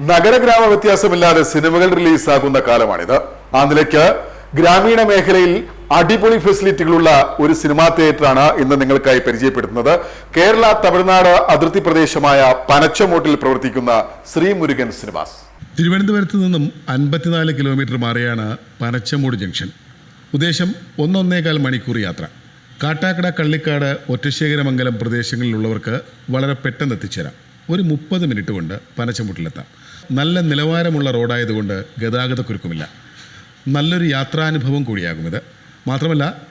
നഗരഗ്രാമ വ്യത്യാസമില്ലാതെ സിനിമകൾ റിലീസാകുന്ന കാലമാണിത്. ആ നിലയ്ക്ക് ഗ്രാമീണ മേഖലയിൽ അടിപൊളി ഫെസിലിറ്റികളുള്ള ഒരു സിനിമാ തിയേറ്ററാണ് ഇന്ന് നിങ്ങൾക്കായി പരിചയപ്പെടുത്തുന്നത്. കേരള തമിഴ്നാട് അതിർത്തി പ്രദേശമായ പനച്ചമൂട്ടിൽ പ്രവർത്തിക്കുന്ന ശ്രീ മുരുകൻ സിനിമാസ്. തിരുവനന്തപുരത്ത് നിന്നും അൻപത്തിനാല് കിലോമീറ്റർ മാറിയാണ് പനച്ചമൂട് ജംഗ്ഷൻ. ഉദ്ദേശം ഒന്നൊന്നേകാൽ മണിക്കൂർ യാത്ര. കാട്ടാക്കട കള്ളിക്കാട് ഒറ്റശേഖരമംഗലം പ്രദേശങ്ങളിലുള്ളവർക്ക് വളരെ പെട്ടെന്ന് എത്തിച്ചേരാം ഒരു മുപ്പത് മിനിറ്റ് കൊണ്ട് പനച്ചമുട്ടിലെത്താം. നല്ല നിലവാരമുള്ള റോഡായതുകൊണ്ട് ഗതാഗതക്കുരുക്കുമില്ല. നല്ലൊരു യാത്രാനുഭവം കൂടിയാകും ഇത്. മാത്രമല്ല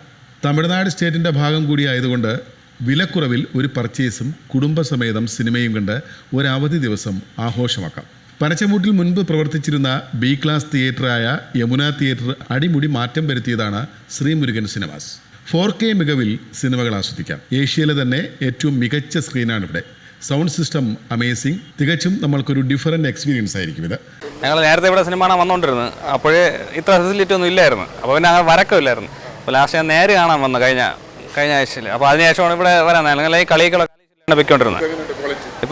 തമിഴ്നാട് സ്റ്റേറ്റിന്റെ ഭാഗം കൂടിയായതുകൊണ്ട് വിലക്കുറവിൽ ഒരു പർച്ചേസും കുടുംബസമേതം സിനിമയും കണ്ട് ഒരു അവധി ദിവസം ആഘോഷമാക്കാം. പനച്ചമൂട്ടിൽ മുൻപ് പ്രവർത്തിച്ചിരുന്ന ബി ക്ലാസ് തിയേറ്ററായ യമുന തിയേറ്റർ അടിമുടി മാറ്റം വരുത്തിയതാണ് ശ്രീമുരുകൻ സിനിമാസ്. ഫോർ കെ മികവിൽ സിനിമകൾ ആസ്വദിക്കാം. ഏഷ്യയിലെ തന്നെ ഏറ്റവും മികച്ച സ്ക്രീനാണ് ഇവിടെ സൗണ്ട് സിസ്റ്റം അമേസിങ് തികച്ചും നമ്മൾക്കൊരു ഡിഫറന്റ് എക്സ്പീരിയൻസ് ആയിരിക്കും ഇത്. ഞങ്ങൾ നേരത്തെ ഇവിടെ സിനിമ കാണാൻ വന്നുകൊണ്ടിരുന്നത് അപ്പോഴേ ഇത്ര ഫെസിലിറ്റി ഒന്നും ഇല്ലായിരുന്നു. അപ്പോൾ പിന്നെ അങ്ങനെ വരക്കമില്ലായിരുന്നു. അപ്പോൾ ലാസ്റ്റ് ഞാൻ നേരെ കാണാൻ വന്നു കഴിഞ്ഞ കഴിഞ്ഞ ആഴ്ചയിൽ അപ്പോൾ അതിനുശേഷമാണ് ഇവിടെ വരാൻ അല്ലെങ്കിൽ ഈ കളികളൊക്കെ വെക്കൊണ്ടിരുന്നത്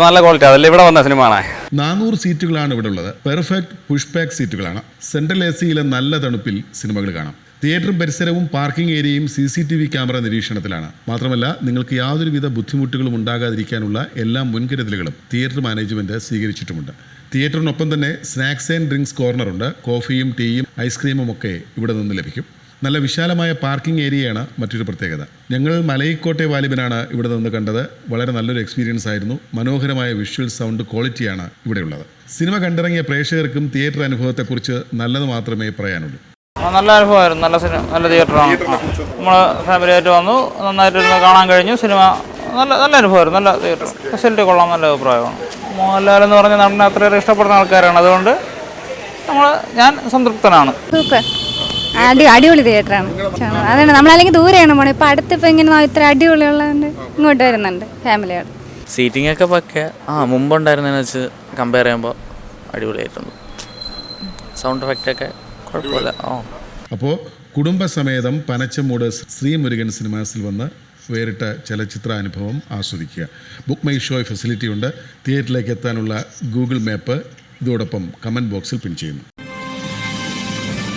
നല്ല ക്വാളിറ്റി അതല്ല ഇവിടെ വന്ന സിനിമ നാനൂറ് സീറ്റുകളാണ് ഇവിടെ ഉള്ളത്. പെർഫെക്റ്റ് പുഷ് ബാക്ക് സീറ്റുകളാണ് സെൻട്രൽ എ സിയിലെ നല്ല തണുപ്പിൽ സിനിമകൾ കാണാം. തിയേറ്ററും പരിസരവും പാർക്കിംഗ് ഏരിയയും C C T V camera നിരീക്ഷണത്തിലാണ്. മാത്രമല്ല നിങ്ങൾക്ക് യാതൊരുവിധ ബുദ്ധിമുട്ടുകളും ഉണ്ടാകാതിരിക്കാനുള്ള എല്ലാ മുൻകരുതലുകളും തിയേറ്റർ മാനേജ്മെന്റ് സ്വീകരിച്ചിട്ടുമുണ്ട്. തിയേറ്ററിനൊപ്പം തന്നെ സ്നാക്സ് ആൻഡ് ഡ്രിങ്ക്സ് കോർണറുണ്ട് കോഫിയും ടീയും ഐസ്ക്രീമും ഒക്കെ ഇവിടെ നിന്ന് ലഭിക്കും. നല്ല വിശാലമായ പാർക്കിംഗ് ഏരിയയാണ് മറ്റൊരു പ്രത്യേകത. ഞങ്ങൾ മലയിക്കോട്ടെ വാലിബനാണ് ഇവിടെ നിന്ന് കണ്ടത്. വളരെ നല്ലൊരു എക്സ്പീരിയൻസ് ആയിരുന്നു. മനോഹരമായ വിഷ്വൽ സൗണ്ട് ക്വാളിറ്റിയാണ് ഇവിടെയുള്ളത്. സിനിമ കണ്ടിറങ്ങിയ പ്രേക്ഷകർക്കും തിയേറ്റർ അനുഭവത്തെക്കുറിച്ച് നല്ലത് മാത്രമേ പറയാനുള്ളൂ. നല്ല അനുഭവമായിരുന്നു. നല്ല സിനിമ നല്ല തിയേറ്ററാണ് നമ്മൾ ഫാമിലിയായിട്ട് വന്നു. നന്നായിട്ടിരുന്ന് കാണാൻ കഴിഞ്ഞു. സിനിമ നല്ല നല്ല അനുഭവമായിരുന്നു. നല്ല തിയേറ്റർ ഫെസിലിറ്റി കൊള്ളാം നല്ല അഭിപ്രായമാണ്. മോഹൻലാൽ എന്ന് പറഞ്ഞ നടനെ അത്രയേറെ ഇഷ്ടപ്പെടുന്ന ആൾക്കാരാണ്. അതുകൊണ്ട് നമ്മൾ ഞാൻ സംതൃപ്തനാണ്. സൂപ്പർ. അടി അടിപൊളി തിയേറ്ററാണ് അതാണ്. നമ്മളല്ലെങ്കിൽ ദൂരെയാണ് പോണത് ഇപ്പം അടുത്തിപ്പോൾ ഇങ്ങനെ ഇത്ര അടിപൊളി ഉള്ളതുകൊണ്ട് ഇങ്ങോട്ട് വരുന്നുണ്ട് ഫാമിലിയോട്. സീറ്റിംഗ് ഒക്കെ പക്കെ ആ മുമ്പുണ്ടായിരുന്നതിനെ വെച്ച് കമ്പയർ ചെയ്യുമ്പോൾ അടിപൊളിയായിട്ടുണ്ട്. സൗണ്ട് എഫക്റ്റ് ഒക്കെ കുഴപ്പമില്ല. ആ. അപ്പോൾ കുടുംബസമേതം പനച്ചമൂട് ശ്രീ മുരുകൻ സിനിമാസിൽ വന്ന് വേറിട്ട ചലച്ചിത്ര അനുഭവം ആസ്വദിക്കുക. ബുക്ക് മൈ ഷോ ഫെസിലിറ്റി ഉണ്ട്. തിയേറ്ററിലേക്ക് എത്താനുള്ള ഗൂഗിൾ മാപ്പ് ഇതോടൊപ്പം കമന്റ് ബോക്സിൽ പിൻ ചെയ്യുന്നു.